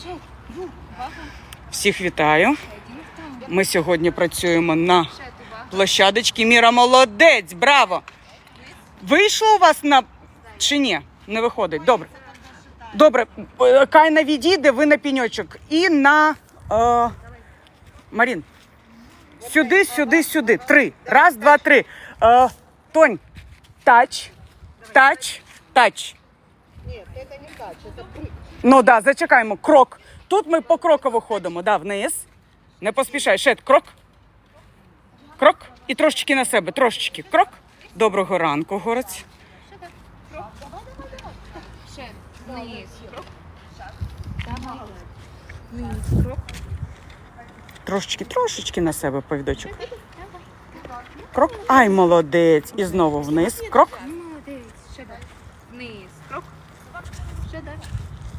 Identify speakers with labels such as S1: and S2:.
S1: Ще.
S2: Всіх вітаю. Ми сьогодні працюємо на площадочці. Міра молодець, браво! Вийшло у вас на чи ні? Не виходить. Добре. Добре, Е, Кайна відійде, ви на піньочок. І на е, Марін. Сюди, сюди, сюди. Три. Раз, два, три. Е, Тонь. Тач. Тач. Тач.
S3: Нет, это не тач, это прыг.
S2: Ну да, зачекаємо. Крок. Тут ми покроково ходимо. Да, вниз. Не поспішай. Ще крок. Крок. І трошечки на себе. Трошечки. Крок. Доброго ранку, горець.
S1: Ще. Вниз. Давай. Вниз. Крок.
S2: Трошечки, трошечки на себе повідочок. Крок. Ай, молодець. І знову вниз. Крок. До зустрічі.